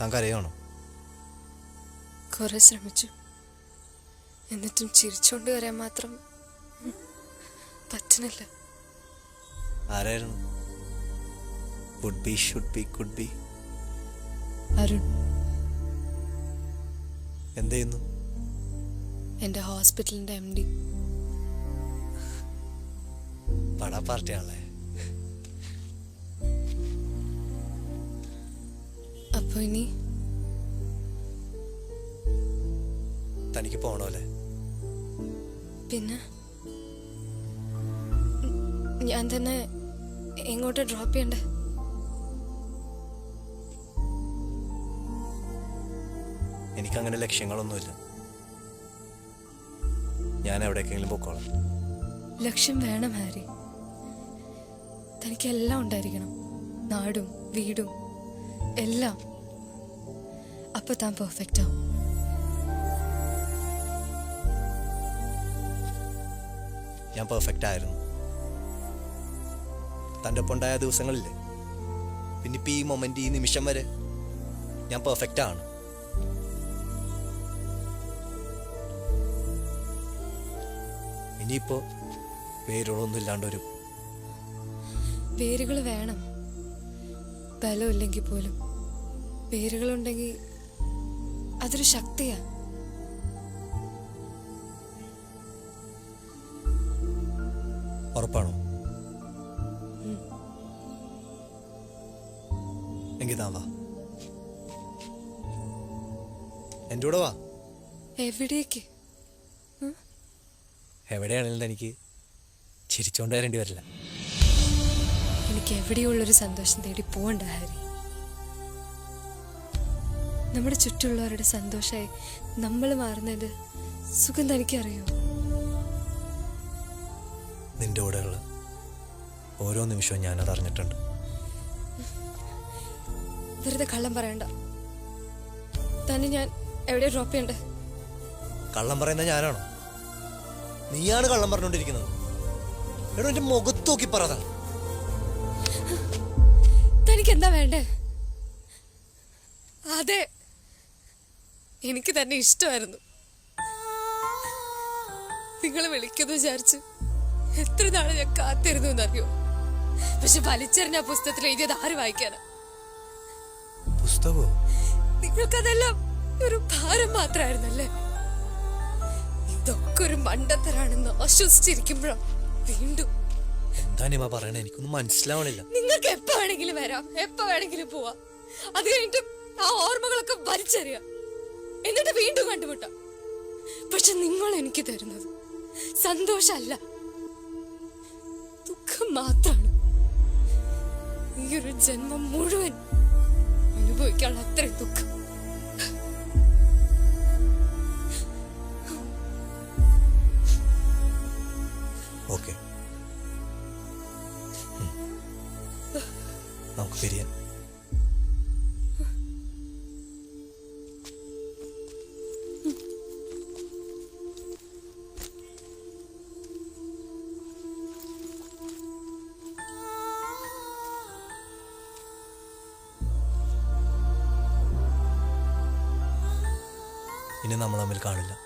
താൻ കരയാണോ കുറെ ശ്രമിച്ചു. എന്നിട്ടും ചിരിച്ചോണ്ട് വരാൻ മാത്രം പറ്റുന്നില്ല പറ്റണില്ല. ആരായിരുന്നു? Would be should be could be Arun. എന്ത് ചെയ്യുന്നു? എന്റെ ഹോസ്പിറ്റലിന്റെ എം ഡി പടാ പാർട്ടിയാണല്ലേ? അപ്പൊ ഇനി? തനിക്ക് പോണോലെ പിന്നെ? ഞാൻ തന്നെ എങ്ങോട്ട് ഡ്രോപ്പ് ചെയ്യണ്ടേ? എനിക്കങ്ങനെ ലക്ഷ്യങ്ങളൊന്നുമില്ല. ഞാൻ എവിടേക്കെങ്കിലും പൊക്കോളാം. ലക്ഷ്യം വേണം ഹാരി. തനിക്ക് എല്ലാം ഉണ്ടായിരിക്കണം. നാടും വീടും എല്ലാം. അപ്പൊ താൻ പെർഫെക്റ്റ് ആവും. ഞാൻ പെർഫെക്റ്റ് ആയിരുന്നു. തന്റെ ഒപ്പം ഉണ്ടായ പിന്നെ ഇപ്പം ഈ മൊമെന്റ് ഈ നിമിഷം വരെ ഞാൻ പെർഫെക്റ്റ് ആണ്. ഇനിയിപ്പോൾ പേരുകളൊന്നും ഇല്ലാണ്ട് പേരുകൾ വേണം. ബലമില്ലെങ്കിൽ പോലും. പേരുകളുണ്ടെങ്കിൽ അതൊരു ശക്തിയാ. ഉറപ്പാണോ? എങ്കിൽ താ വാ. എന്റെ കൂടെ വാ. എവിടേക്ക്? എവിടെയാണെങ്കിലും എനിക്ക് ചിരിച്ചോണ്ട് വരേണ്ടി വരില്ല. എനിക്ക് എവിടെയുള്ളൊരു സന്തോഷം തേടി പോകണ്ട ഹാരി. നമ്മുടെ ചുറ്റുമുള്ളവരുടെ സന്തോഷമായി നമ്മൾ മാറുന്നത് സുഖം തനിക്കറിയോ? നിന്റെ കൂടെയുള്ള ഓരോ നിമിഷവും ഞാനത് അറിഞ്ഞിട്ടുണ്ട്. വെറുതെ കള്ളം പറയണ്ട. തന്നെ ഞാൻ എവിടെ ഡ്രോപ്പ് ചെയ്യണ്ടേ? കള്ളം പറയുന്ന ഞാനാണോ? നീയാണ് കള്ളം പറഞ്ഞുകൊണ്ടിരിക്കുന്നത്. എടോ എന്റെ മുഖത്ത് നോക്കി പറതാ തനിക്ക് എന്താ വേണ്ടേ? അതെ എനിക്ക് തന്നെ ഇഷ്ടമായിരുന്നു. നിങ്ങൾ വിളിക്കുന്നു വിചാരിച്ച് എത്ര നാളെ ഞാൻ കാത്തിരുന്നു എന്നറിയോ? പക്ഷെ വലിച്ചെറിഞ്ഞ ആ പുസ്തകത്തിൽ എഴുതിയത് ആര് വായിക്കാനാ? പുസ്തകമോ? നിങ്ങൾക്കതെല്ലാം ഒരു ഭാരം മാത്രമായിരുന്നല്ലേ? ഇതൊക്കെ ഒരു മണ്ടത്തരാണെന്ന് ആശ്വസിച്ചിരിക്കുമ്പോഴാണ് വീണ്ടും എന്താ നിമ പറയണേ? എനിക്കൊന്നും മനസ്സിലാവണില്ല. നിങ്ങൾക്ക് എപ്പോ വേണമെങ്കിലും വരാം. എപ്പോ വേണമെങ്കിലും പോവാം. അത് കഴിഞ്ഞിട്ട് ആ ഓർമ്മകളൊക്കെ വലിച്ചെറിയാം. എന്നിട്ട് വീണ്ടും കണ്ടുമുട്ട. പക്ഷെ നിങ്ങൾ എനിക്ക് തരുന്നത് സന്തോഷമല്ല. ദുഃഖം മാത്രാണ് ഈ ഒരു ജന്മം മുഴുവൻ അനുഭവിക്കാനുള്ള അത്രയും ദുഃഖം. നമുക്ക് പിരിയാൻ. ഇനി നമ്മൾ തമ്മിൽ കാണില്ല.